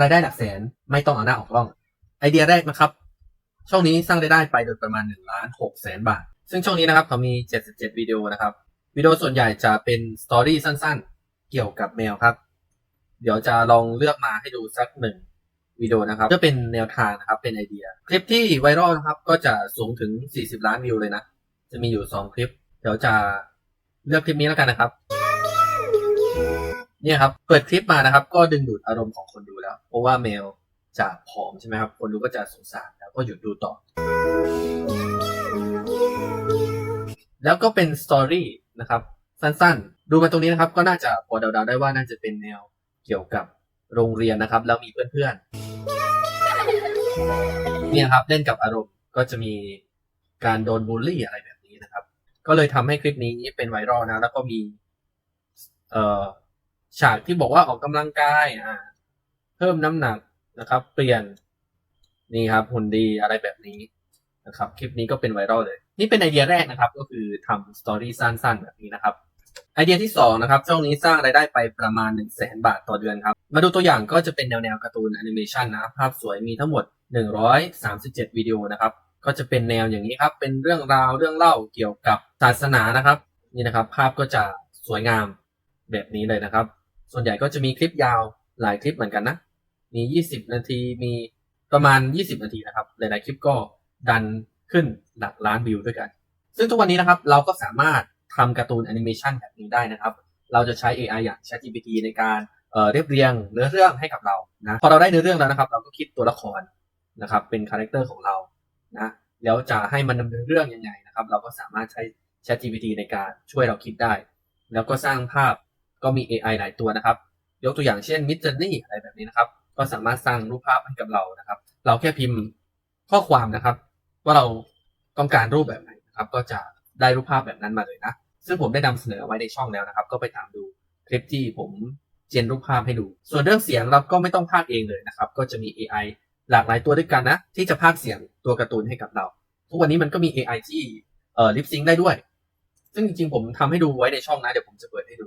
รายได้หลักแสนไม่ต้องเอาหน้าออกกล้อง ไอเดียแรกนะครับ ช่องนี้สร้างรายได้ไปโดยประมาณ1ล้าน6แสนบาท ซึ่งช่องนี้นะครับเขามี 77 วิดีโอนะครับ วิดีโอส่วนใหญ่จะเป็นสตอรี่สั้นๆ เกี่ยวกับแมวครับ เดี๋ยวจะลองเลือกมาให้ดูสักหนึ่งวิดีโอนะครับก็เป็นแนวทางนะครับ เป็นไอเดีย คลิปที่ไวรัลนะครับ ก็จะสูงถึง 40 ล้านวิวเลยนะ จะมีอยู่ 2 คลิป เดี๋ยวจะเลือกคลิปนี้แล้วกันนะครับ เนี่ยครับเปิดคลิปมานะครับ ก็ดึงดูดอารมณ์ของคนดูแล้ว เพราะว่าแมวจะผอมใช่ไหมครับ คนดูก็จะสงสารแล้วก็หยุดดูต่อ แล้วก็เป็นสตอรี่นะครับ สั้นๆ ดูมาตรงนี้นะครับ ก็น่าจะพอเดาๆได้ว่าน่าจะเป็นแนวเกี่ยวกับโรงเรียนนะครับ แล้วมีเพื่อนๆเนี่ยครับเล่นกับอารมณ์ก็จะมีการโดนบูลลี่อะไรแบบนี้นะครับ ก็เลยทำให้คลิปนี้เป็นไวรัลนะ แล้วก็มีเอ่อ ฉากที่บอกว่าออกกำลังกายอ่าเพิ่มน้ำหนักนะครับ เปลี่ยนนี่ครับหุ่นดีอะไรแบบนี้นะครับ คลิปนี้ก็เป็นไวรัลเลย นี่เป็นไอเดียแรกนะครับ ก็คือทำสตอรี่สั้นๆ แบบนี้นะครับ ไอเดียที่สองนะครับช่องนี้สร้างรายได้ไปประมาณ1นึ่งแสนบาทต่อเดือนครับ มาดูตัวอย่างก็จะเป็นแนวแนวการ์ตูนแอนิเมชันนะภาพสวยมีทั้งหมด 137 วิดีโอนะครับ ก็จะเป็นแนวอย่างนี้ครับ เป็นเรื่องราวเรื่องเล่าเกี่ยวกับศาสนานะครับ นี่นะครับ ภาพก็จะสวยงามแบบนี้เลยนะครับ ส่วนใหญ่ก็จะมีคลิปยาวหลายคลิปเหมือนกันนะ มี 20 นาที มีประมาณ 20 นาทีนะครับ หลาย ๆ คลิปก็ดันขึ้นหลักล้านวิวด้วยกัน ซึ่งทุกวันนี้นะครับ เราก็สามารถทำการ์ตูนแอนิเมชันแบบนี้ได้นะครับ เราจะใช้ AI อย่าง ChatGPT ในการเเรียบเรียงเนื้อเรื่องให้กับเรา นะ พอเราได้เนื้อเรื่องแล้วนะครับ เราก็คิดตัวละครนะครับ เป็นคาแรคเตอร์ของเรา นะ แล้วจะให้มันดำเนินเรื่องยังไงนะครับ เราก็สามารถใช้ ChatGPT ในการช่วยเราคิดได้ แล้วก็สร้างภาพ ก็มี AI หลายตัวนะครับ ยกตัวอย่างเช่น Midjourney อะไรแบบนี้นะครับ ก็สามารถสร้างรูปภาพให้กับเรานะครับ เราแค่พิมพ์ข้อความนะครับ ว่าเราต้องการรูปแบบไหนนะครับ ก็จะได้รูปภาพแบบนั้นมาเลยนะ ซึ่งผมได้นำเสนอไว้ในช่องแล้วนะครับ ก็ไปตามดูคลิปที่ผมเจนรูปภาพให้ดู ส่วนเรื่องเสียงเราก็ไม่ต้องพากเองเลยนะครับ ก็จะมี AI หลากหลายตัวด้วยกันนะ ที่จะพากเสียงตัวการ์ตูนให้กับเรา ทุกวันนี้มันก็มี AI ที่เอ่อลิปซิงได้ด้วย ซึ่งจริงๆผมทำให้ดูไว้ในช่องนะ เดี๋ยวผมจะเปิดให้ดู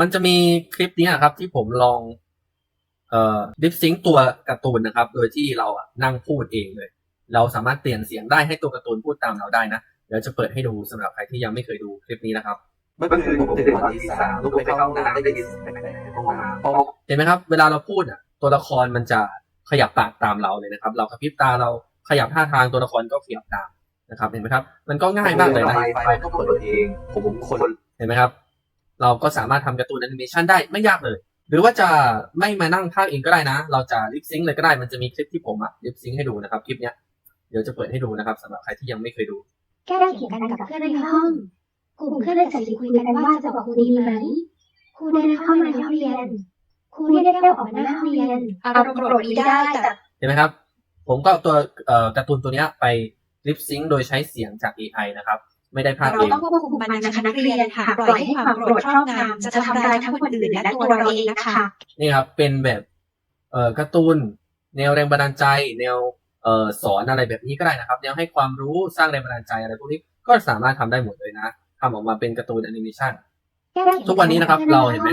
มันจะมีคลิปนี้ครับ ที่ผมลองเอ่อลิปซิงตัวการ์ตูนนะครับ โดยที่เราอะนั่งพูดเองเลย เราสามารถเปลี่ยนเสียงได้ให้ตัวการ์ตูนพูดตามเราได้นะเดี๋ยวจะเปิดให้ดูสำหรับใครที่ยังไม่เคยดูคลิปนี้นะครับเมื่อคืนผมตื่นตอนตีสามลุกไปเข้าห้องน้ำได้ยินเสียงแปลกๆห้องน้ำเห็นไหมครับ เวลาเราพูดอะ ตัวละครมันจะขยับปากตามเราเลยนะครับ เรากระพริบตาเราขยับท่าทางตัวละครก็ขยับตามนะครับ เห็นไหมครับ มันก็ง่ายมากเลยนะไฟไฟก็เปิดเอง ผมคนเห็นไหมครับ เราก็สามารถทำการ์ตูนแอนิเมชันได้ไม่ยากเลย หรือว่าจะไม่มานั่งพากย์เองก็ได้นะ เราจะลิปซิงค์เลยก็ได้มันจะมีคลิปที่ผมอะลิปซิงค์ให้ดูนะครับคลิปเนี้ยเดี๋ยวจะเปิดให้ดูนะครับสำหรับใครที่ยังไม่เคยดู แก้เถียงกันกับเพื่อนในห้องกลุ่มเพื่อนเลยจับคุยกันว่าจะบอกครูดีไหมครูเดินเข้ามาในห้องเรียนครูเรียกได้ออกมาหน้าห้องเรียนอารมณ์โกรธดีได้แต่เห็นไหมครับ ผมก็เอาตัวเอ่อการ์ตูนตัวเนี้ยไปลิปซิงค์โดยใช้เสียงจาก AI นะครับ ไม่ได้พากย์เราเองต้องควบคุมมันนะคะนักเรียนค่ะปล่อยให้ความโกรธครอบงำจะทำร้ายทั้งคนอื่นและตัวเราเองนะคะนี่ครับเป็นแบบเอ่อการ์ตูนแนวแรงบันดาลใจ แนวเอ่อสอนอะไรแบบนี้ก็ได้นะครับ แนวให้ความรู้สร้างแรงบันดาลใจอะไรพวกนี้ก็สามารถทำได้หมดเลยนะทำออกมาเป็นการ์ตูนแอนิเมชันทุกวันนี้นะครับ เราเห็นไหม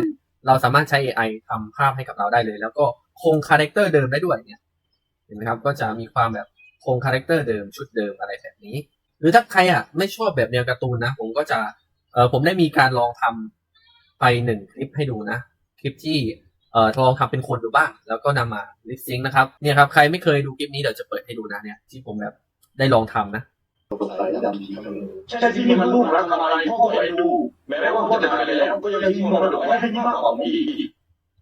เราสามารถใช้ AI ทำภาพให้กับเราได้เลย แล้วก็คงคาแรคเตอร์เดิมได้ด้วยเนี่ยเห็นไหมครับก็จะมีความแบบคงคาแรคเตอร์เดิมชุดเดิมอะไรแบบนี้ห รือถ้าใครอะไม่ชอบแบบแนวการ์ตูนนะ ผมก็จะเออผมได้มีการลองทำไปหนึ่งคลิปให้ดูนะ คลิปที่เอ่อลองทำเป็นคนดูบ้าง แล้วก็นำมาลิปซิงค์นะครับเนี่ยครับใครไม่เคยดูคลิปนี้เดี๋ยวจะเปิดให้ดูนะเนี่ยที่ผมแบบได้ลองทำนะใช่ที่นี่มันลูกรักอะไรพ่อก็ไม่รู้แม้ว่าพ่อจะตายแล้วก็ยังทิ้งมรดกไว้ให้ที่มากกว่านี้อีก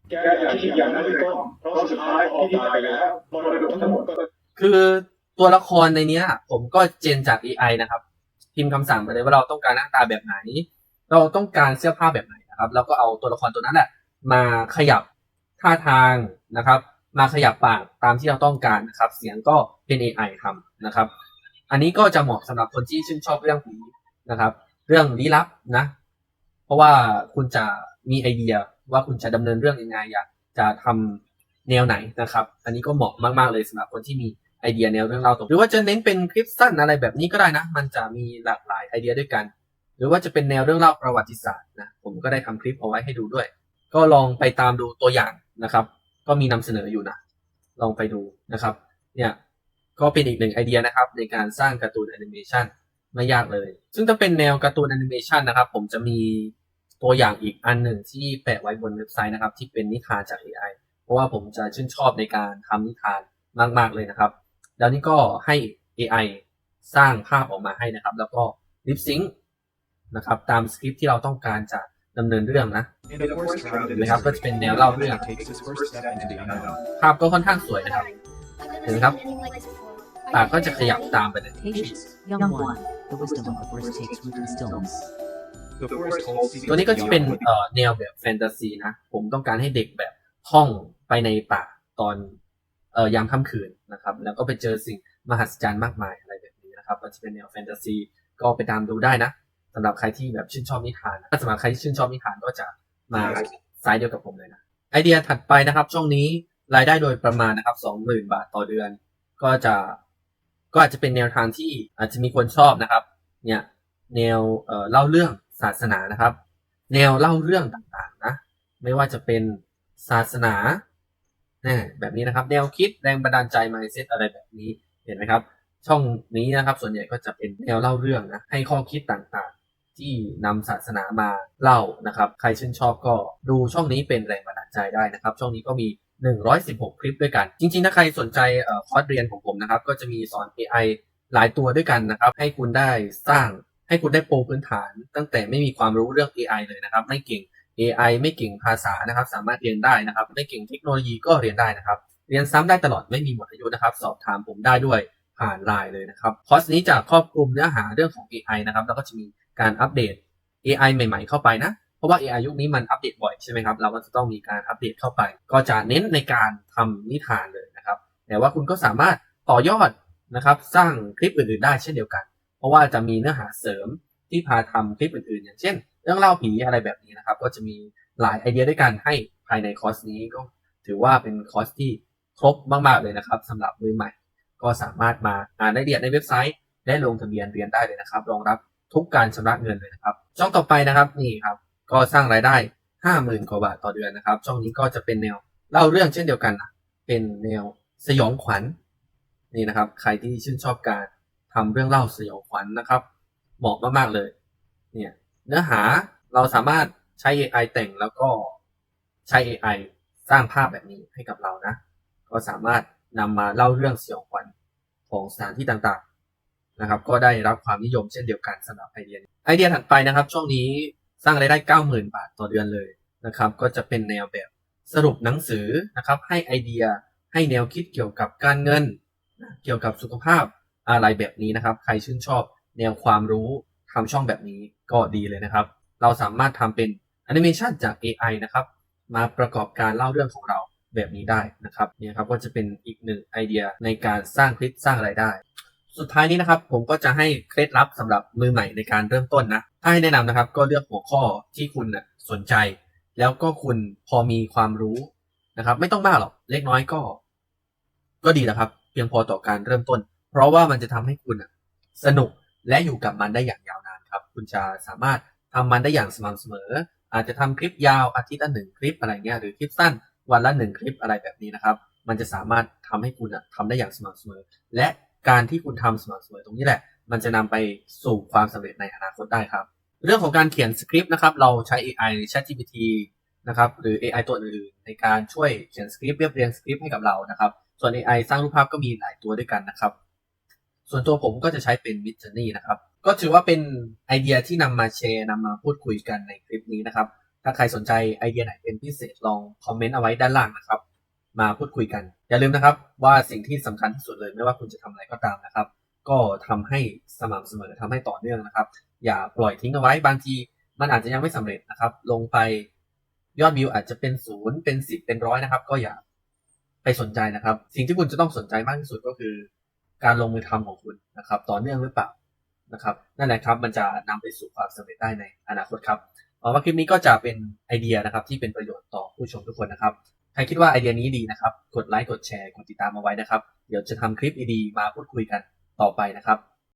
แกอย่าคิดอย่างนั้นเลยต้นเพราะสุดท้ายพ่อตายไปแล้วมรดกทั้งหมดก็คือ ตัวละครในเนี้ยผมก็เจนจาก AI นะครับ พิมพ์คำสั่งไปเลยว่าเราต้องการหน้าตาแบบไหน เราต้องการเสื้อผ้าแบบไหนนะครับ แล้วก็เอาตัวละครตัวนั้นแหละมาขยับท่าทางนะครับ มาขยับปากตามที่เราต้องการนะครับ เสียงก็เป็น AI ทำนะครับ อันนี้ก็จะเหมาะสำหรับคนที่ชื่นชอบเรื่องผีนะครับ เรื่องลี้ลับนะ เพราะว่าคุณจะมีไอเดียว่าคุณจะดำเนินเรื่องยังไงอยากจะทำแนวไหนนะครับ อันนี้ก็เหมาะมาก ๆ เลยสำหรับคนที่มี ไอเดียแนวเรื่องเล่าตรงหรือว่าจะเน้นเป็นคลิปสั้นอะไรแบบนี้ก็ได้นะ มันจะมีหลากหลายไอเดียด้วยกัน หรือว่าจะเป็นแนวเรื่องเล่าประวัติศาสตร์นะผมก็ได้ทำคลิปเอาไว้ให้ดูด้วย ก็ลองไปตามดูตัวอย่างนะครับ ก็มีนำเสนออยู่นะลองไปดูนะครับ เนี่ยก็เป็นอีกหนึ่งไอเดียนะครับ ในการสร้างการ์ตูนแอนิเมชันไม่ยากเลย ซึ่งถ้าเป็นแนวการ์ตูนแอนิเมชันนะครับ ผมจะมีตัวอย่างอีกอันหนึ่งที่แปะไว้บนเว็บไซต์นะครับ ที่เป็นนิทานจาก AI เพราะว่าผมจะชื่นชอบในการทำนิทานมาก ๆเลยนะครับ แล้วนี่ก็ให้ AI สร้างภาพออกมาให้นะครับ แล้วก็ลิปซิงนะครับตามสคริปที่เราต้องการจะดำเนินเรื่องนะนะครับก็จะเป็นแนวเล่าเรื่องภาพก็ค่อนข้างสวยนะครับ เห็นไหมครับปากก็จะขยับตามไปเลยตัวนี้ก็จะเป็นเอ่อแนวแบบแฟนตาซีนะ ผมต้องการให้เด็กแบบท่องไปในป่าตอน เอ่อยามค่ำคืนนะครับ แล้วก็ไปเจอสิ่งมหัศจรรย์มากมายอะไรแบบนี้นะครับก็จะเป็นแนวแฟนตาซีก็ไปตามดูได้นะสำหรับใครที่แบบชื่นชอบนิทานถ้าสำหรับใครที่ชื่นชอบนิทานก็จะมาสายเดียวกับผมเลยนะไอเดียถัดไปนะครับ ช่วงนี้รายได้โดยประมาณนะครับสองหมื่นบาทต่อเดือน ก็จะก็อาจจะเป็นแนวทางที่อาจจะมีคนชอบนะครับ เนี่ยแนวเอ่อเล่าเรื่องศาสนานะครับ แนวเล่าเรื่องต่างๆนะ ไม่ว่าจะเป็นศาสนาเนี่ย แบบนี้นะครับ แนวคิดแรงบันดาลใจ mindset อะไรแบบนี้เห็นไหมครับ ช่องนี้นะครับ ส่วนใหญ่ก็จะเป็นแนวเล่าเรื่องนะให้ข้อคิดต่างๆ ที่นำศาสนามาเล่านะครับ ใครชื่นชอบก็ดูช่องนี้เป็นแรงบันดาลใจได้นะครับ ช่องนี้ก็มี 116 คลิปด้วยกัน จริงๆ ถ้าใครสนใจคอร์สเรียนของผมนะครับ ก็จะมีสอน AI หลายตัวด้วยกันนะครับ ให้คุณได้สร้างให้คุณได้โปรพื้นฐาน ตั้งแต่ไม่มีความรู้เรื่อง AI เลยนะครับ ไม่เก่ง AI ไม่เก่งภาษานะครับ สามารถเรียนได้นะครับ ไม่เก่งเทคโนโลยีก็เรียนได้นะครับ เรียนซ้ำได้ตลอดไม่มีหมดอายุนะครับ สอบถามผมได้ด้วยผ่านไลน์เลยนะครับคอร์สนี้จะครอบคลุมเนื้อหาเรื่องของ AI นะครับ แล้วก็จะมีการอัปเดต AI ใหม่ ๆ เข้าไปนะ เพราะว่า AI ยุคนี้มันอัปเดตบ่อยใช่ไหมครับ เราก็จะต้องมีการอัปเดตเข้าไป ก็จะเน้นในการทำนิทานเลยนะครับ แต่ว่าคุณก็สามารถต่อยอดนะครับ สร้างคลิปอื่นๆได้เช่นเดียวกัน เพราะว่าจะมีเนื้อหาเสริมที่พาทำคลิปอื่นๆ อย่างเช่น เรื่องเล่าผีอะไรแบบนี้นะครับ ก็จะมีหลายไอเดียด้วยกันให้ภายในคอร์สนี้ก็ถือว่าเป็นคอร์สที่ครบมากๆเลยนะครับสำหรับมือใหม่ ก็สามารถมาอ่านรายละเอียดในเว็บไซต์ได้ลงทะเบียนเรียนได้เลยนะครับ รองรับทุกการชำระเงินเลยนะครับ ช่องต่อไปนะครับนี่ครับ ก็สร้างรายได้ห้าหมื่นกว่าบาทต่อเดือนนะครับ ช่องนี้ก็จะเป็นแนวเล่าเรื่องเช่นเดียวกันนะเป็นแนวสยองขวัญนี่นะครับ ใครที่ชื่นชอบการทำเรื่องเล่าสยองขวัญนะครับ เหมาะมากๆเลย เนี่ย เนื้อหาเราสามารถใช้ AI แต่งแล้วก็ใช้ AI สร้างภาพแบบนี้ให้กับเรานะ ก็สามารถนำมาเล่าเรื่องสยองขวัญของสถานที่ต่างๆนะครับ ก็ได้รับความนิยมเช่นเดียวกันสำหรับไอเดียไอเดียถัดไปนะครับ ช่วงนี้สร้างรายได้ 90,000 บาทต่อเดือนเลยนะครับ ก็จะเป็นแนวแบบสรุปหนังสือนะครับ ให้ไอเดียให้แนวคิดเกี่ยวกับการเงิน เกี่ยวกับสุขภาพอะไรแบบนี้นะครับ ใครชื่นชอบแนวความรู้ ทำช่องแบบนี้ก็ดีเลยนะครับ เราสามารถทำเป็นแอนิเมชันจาก AI นะครับ มาประกอบการเล่าเรื่องของเราแบบนี้ได้นะครับเนี่ยครับก็จะเป็นอีกหนึ่งไอเดียในการสร้างคลิปสร้างรายได้ สุดท้ายนี้นะครับ ผมก็จะให้เคล็ดลับสำหรับมือใหม่ในการเริ่มต้นนะถ้าให้แนะนำนะครับ ก็เลือกหัวข้อที่คุณสนใจ แล้วก็คุณพอมีความรู้นะครับ ไม่ต้องมากหรอกเล็กน้อยก็ ก็ดีแล้วครับ เพียงพอต่อการเริ่มต้น เพราะว่ามันจะทำให้คุณสนุกและอยู่กับมันได้อย่างยาว คุณจะสามารถทำมันได้อย่างสม่ำเสมอ อาจจะทำคลิปยาวอาทิตย์ละหนึ่งคลิปอะไรเงี้ยหรือคลิปสั้นวันละหนึ่งคลิปอะไรแบบนี้นะครับ มันจะสามารถทำให้คุณอะทำได้อย่างสม่ำเสมอ และการที่คุณทำสม่ำเสมอตรงนี้แหละ มันจะนำไปสู่ความสำเร็จในอนาคตได้ครับ เรื่องของการเขียนสคริปต์นะครับเราใช้ AI หรือ ChatGPT นะครับหรือ AI ตัวอื่นๆในการช่วยเขียนสคริปต์เรียบเรียงสคริปต์ให้กับเรานะครับ ส่วน AI สร้างรูปภาพก็มีหลายตัวด้วยกันนะครับ ส่วนตัวผมก็จะใช้เป็น Mid Journey นะครับ ก็ถือว่าเป็นไอเดียที่นำมาแชร์นำมาพูดคุยกันในคลิปนี้นะครับ ถ้าใครสนใจไอเดียไหนเป็นพิเศษลองคอมเมนต์เอาไว้ด้านล่างนะครับ มาพูดคุยกัน อย่าลืมนะครับ ว่าสิ่งที่สำคัญที่สุดเลยไม่ว่าคุณจะทำอะไรก็ตามนะครับ ก็ทำให้สม่ำเสมอทำให้ต่อเนื่องนะครับ อย่าปล่อยทิ้งเอาไว้บางทีมันอาจจะยังไม่สำเร็จนะครับ ลงไปยอดวิวอาจจะเป็นศูนย์เป็นสิบเป็นร้อยนะครับ ก็อย่าไปสนใจนะครับ สิ่งที่คุณจะต้องสนใจมากที่สุดก็คือ การลงมือทำของคุณนะครับ ต่อเนื่องหรือเปล่า นะครับนั่นแหละครับมันจะนำไปสู่ความสำเร็จได้ในอนาคตครับหวังว่าคลิปนี้ก็จะเป็นไอเดียนะครับที่เป็นประโยชน์ต่อผู้ชมทุกคนนะครับใครคิดว่าไอเดียนี้ดีนะครับ กดไลค์กดแชร์กดติดตามเอาไว้นะครับ เดี๋ยวจะทำคลิปดีๆมาพูดคุยกันต่อไปนะครับ